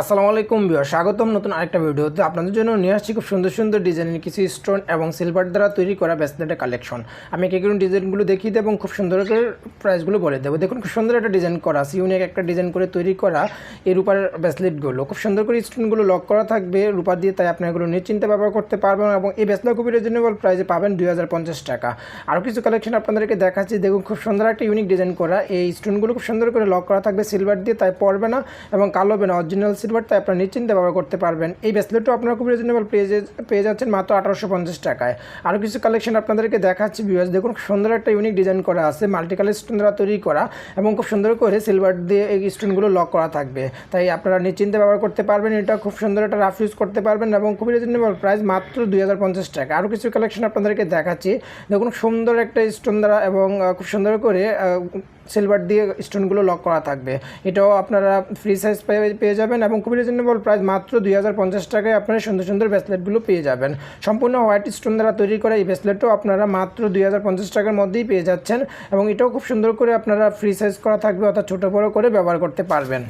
আসসালামু আলাইকুম বিয়ার স্বাগতম নতুন আরেকটা ভিডিওতে। আপনাদের জন্য নিয়ে আসছি খুব সুন্দর সুন্দর ডিজাইনের কিছু স্টোন এবং সিলভার দ্বারা তৈরি করা ব্রেসলেটের কালেকশন আমি একে কোনো ডিজাইনগুলো দেখিয়ে দেবো এবং খুব সুন্দর করে প্রাইসগুলো বলে দেবো। দেখুন, খুব সুন্দর একটা ডিজাইন করা ইউনিক একটা ডিজাইন করে তৈরি করা এই রূপার ব্যাসলেটগুলো খুব সুন্দর করে স্টোনগুলো লক করা থাকবে রূপা দিয়ে, তাই আপনি এগুলো নিশ্চিন্তে ব্যবহার করতে পারবেন এবং এই ব্রেসলেট খুবই রিজনেবল প্রাইসে পাবেন দুই হাজার পঞ্চাশ টাকা। আরও কিছু কালেকশন আপনাদেরকে দেখাচ্ছি। দেখুন, খুব সুন্দর একটা ইউনিক ডিজাইন করা এই স্টোনগুলো খুব সুন্দর করে লক করা থাকবে সিলভার দিয়ে, তাই পড়বে না এবং কালো হবে না অরিজিনাল সিলভার তাই আপনারা নিশ্চিন্তে ব্যবহার করতে পারবেন। এই ব্রেসলেটও আপনারা খুব রিজনেবল পেয়ে পেয়ে যাচ্ছেন মাত্র আঠারোশো পঞ্চাশ টাকায়। আরও কিছু কালেকশন আপনাদেরকে দেখাচ্ছি ভিউয়ার্স দেখুন সুন্দর একটা ইউনিক ডিজাইন করা আছে মাল্টি কালার স্টোন দ্বারা তৈরি করা এবং খুব সুন্দর করে সিলভার দিয়ে এই স্টোনগুলো লক করা থাকবে। তাই আপনারা নিশ্চিন্তে ব্যবহার করতে পারবেন। এটা খুব সুন্দর একটা রাফ ইউজ করতে পারবেন এবং খুবই রিজনেবল প্রাইস মাত্র দুই হাজার পঞ্চাশ টাকা। আরও কিছু কালেকশন আপনাদেরকে দেখাচ্ছি। দেখুন সুন্দর একটা স্টোন দ্বারা এবং খুব সুন্দর করে সিলভার দিয়ে স্টোনগুলো লক করা থাকবে। এটাও আপনারা ফ্রি সাইজ পেয়ে যাবেন এবং খুবই রিজনেবল প্রাইস মাত্র দুই হাজার পঞ্চাশ টাকায় আপনারা সুন্দর সুন্দর ব্রেসলেটগুলো পেয়ে যাবেন। সম্পূর্ণ হোয়াইট স্টোন দ্বারা তৈরি করা এই ব্রেসলেটও আপনারা মাত্র দুই হাজার পঞ্চাশ টাকার মধ্যেই পেয়ে যাচ্ছেন এবং এটাও খুব সুন্দর করে আপনারা ফ্রি সাইজ করা থাকবে অর্থাৎ ছোটো বড়ো করে ব্যবহার করতে পারবেন।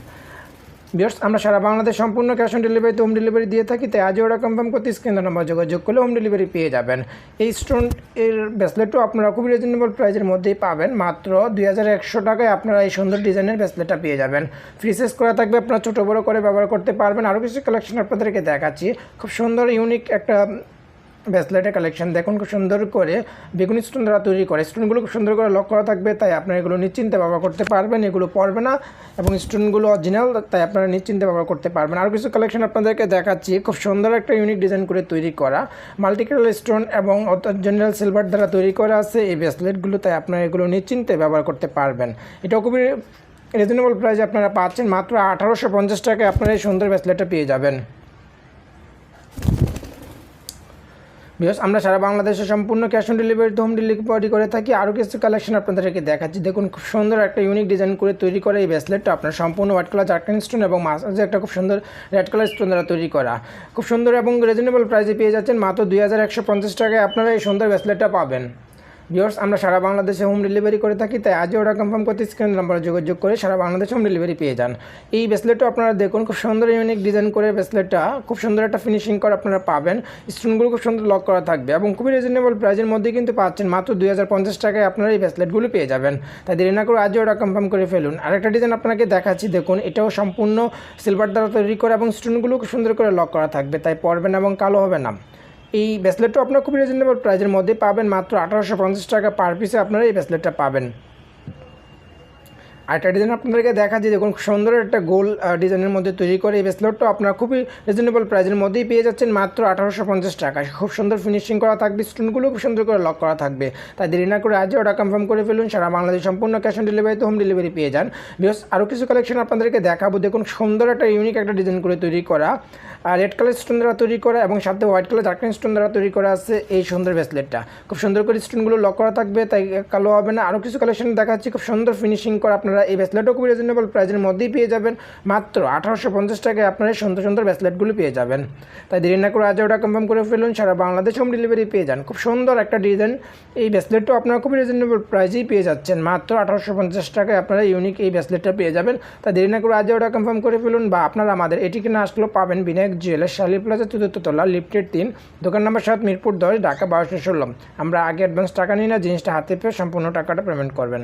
বিয়ার্স আমরা সারা বাংলাদেশ সম্পূর্ণ ক্যাশ অন ডেলিভারিতে হোম ডেলিভারি দিয়ে থাকি, তাই আজও ওরা কনফার্ম করতে স্ক্রিন নাম্বার যোগাযোগ করলে হোম ডেলিভারি পেয়ে যাবেন। এই স্টোন এর ব্রেসলেটও আপনারা খুবই রিজনেবল প্রাইসের মধ্যেই পাবেন। মাত্র দুই হাজার একশো টাকায় আপনারা এই সুন্দর ডিজাইনের ব্রেসলেটটা পেয়ে যাবেন। ফ্রিসেস করা থাকবে, আপনারা ছোটো বড়ো করে ব্যবহার করতে পারবেন। আরও কিছু কালেকশন আপনাদেরকে দেখাচ্ছি। খুব সুন্দর ইউনিক একটা ব্রেসলেটের কালেকশন দেখুন, খুব সুন্দর করে বেগুনি স্টোন দ্বারা তৈরি করে। স্টোনগুলো খুব সুন্দর করে লক করা থাকবে, তাই আপনারা এগুলো নিশ্চিন্তে ব্যবহার করতে পারবেন, এগুলো পড়বে না। এবং স্টোনগুলো অরিজিনাল তাই আপনারা নিশ্চিন্তে ব্যবহার করতে পারবেন। আর কিছু কালেকশন আপনাদেরকে দেখাচ্ছি। খুব সুন্দর একটা ইউনিক ডিজাইন করে তৈরি করা। মাল্টিকালার স্টোন এবং জেনারেল সিলভার দ্বারা তৈরি করা আছে এই ব্রেসলেটগুলো তাই আপনারা এগুলো নিশ্চিন্তে ব্যবহার করতে পারবেন। এটাও খুবই রিজনেবল প্রাইসে আপনারা পাচ্ছেন। মাত্র আঠারোশো পঞ্চাশ টাকায় আপনারা এই সুন্দর ব্রেসলেটটা পেয়ে যাবেন। বিকজ আমরা সারা বাংলাদেশে সম্পূর্ণ ক্যাশ অন ডেলিভারিতে হোম ডেলিভারি করে থাকি। আরও কিছু কালেকশন আপনাদেরকে দেখাচ্ছি। দেখুন, খুব সুন্দর একটা ইউনিক ডিজাইন করে তৈরি করা এই ব্রেসলেটটা আপনার সম্পূর্ণ হোয়াইট কালার জার্কান স্টোন এবং মাসাজে একটা খুব সুন্দর রেড কালার স্টোন দ্বারা তৈরি করা। খুব সুন্দর এবং রিজনেবল প্রাইসে পেয়ে যাচ্ছেন মাত্র দুই হাজার একশো পঞ্চাশ টাকায়। আপনারা এই সুন্দর ব্রেসলেটটা পাবেন। ভিওর্স আমরা সারা বাংলাদেশে হোম ডেলিভারি করে থাকি, তাই আজও ওটা কনফার্ম করতে স্ক্রিন নাম্বারে যোগাযোগ করে সারা বাংলাদেশে হোম ডেলিভারি পেয়ে যান। এই ব্রেসলেটও আপনারা দেখুন, খুব সুন্দর ইউনিক ডিজাইন করে ব্রেসলেটটা খুব সুন্দর একটা ফিনিশিং করে আপনারা পাবেন। স্টোনগুলো খুব সুন্দর লক করা থাকবে এবং খুবই রিজনেবল প্রাইসের মধ্যে কিন্তু পাচ্ছেন মাত্র দুই হাজার পঞ্চাশ টাকায় আপনারা এই ব্রেসলেটগুলো পেয়ে যাবেন। তাই দেরি না করে আজও ওটা কনফার্ম করে ফেলুন। আরেকটা ডিজাইন আপনাকে দেখাচ্ছি, দেখুন, এটাও সম্পূর্ণ সিলভার দ্বারা তৈরি করে এবং স্টোনগুলো খুব সুন্দর করে লক করা থাকবে, তাই পড়বে না এবং কালো হবে না। এই ব্যাসলেটটা আপনার খুবই রিজনেবল প্রাইসের মধ্যে পাবেন। মাত্র আঠারোশো পঞ্চাশ টাকা পার পিসে আপনারা এই ব্রেসলেটটা পাবেন। আরেকটা ডিজাইন আপনাদেরকে দেখা দেখাচ্ছি দেখুন, সুন্দর একটা গোল ডিজাইনের মধ্যে তৈরি করে এই ব্রেসলেটটা আপনারা খুবই রিজনেবল প্রাইসের মধ্যেই পেয়ে যাচ্ছেন মাত্র আঠারোশো পঞ্চাশ টাকা। খুব সুন্দর ফিনিশিং করা থাকবে স্টোনগুলো খুব সুন্দর করে লক করা থাকবে। তাই দেরি না করে আজই ওটা কনফার্ম করে ফেলুন, সারা বাংলাদেশ সম্পূর্ণ ক্যাশ অন ডেলিভারিতে হোম ডেলিভারি পেয়ে যান। বিকজ আরও কিছু কালেকশন আপনাদেরকে দেখাবো। দেখুন, সুন্দর একটা ইউনিক একটা ডিজাইন করে তৈরি করা। আর রেড কালার স্টোন দ্বারা তৈরি করা এবং সাথে হোয়াইট কালার ডার্কেন স্টোন দ্বারা তৈরি করা আছে এই সুন্দর ব্রেসলেটটা খুব সুন্দর করে স্টোনগুলো লক করা থাকবে, তাই কালো হবে না। আরও কিছু কালেকশন দেখাচ্ছি। খুব সুন্দর ফিনিশিং করা আপনারা এই ব্রেসলেটও খুব রিজনেবল প্রাইসের মধ্যেই পেয়ে যাবেন। মাত্র আঠারোশো পঞ্চাশ টাকায় আপনারা সুন্দর সুন্দর ব্রেসলেটগুলো পেয়ে যাবেন। তাই দেরি না করে আজ ওটা কনফার্ম করে ফেলুন, সারা বাংলাদেশ হোম ডেলিভারি পেয়ে যান। খুব সুন্দর একটা ডিজাইন এই ব্রেসলেটটাও আপনারা খুবই রিজনেবল প্রাইসেই পেয়ে যাচ্ছেন। মাত্র আঠারোশো পঞ্চাশ টাকায় আপনারা ইউনিক এই ব্রেসলেটটা পেয়ে যাবেন। তাই দেরি না করে আজ ওটা কনফার্ম করে ফেলুন বা আপনারা আমাদের এটি না আসলেও পাবেন বিনায়ক জুয়েলার শালি প্লাজা চতুর্থ তলা লিফটের তিন, দোকান নম্বর সাত, মিরপুর দশ, ঢাকা বারোশো ষোলো। আমরা আগে অ্যাডভান্স টাকা নিই না, জিনিসটা হাতে পেয়ে সম্পূর্ণ টাকাটা পেমেন্ট করবেন।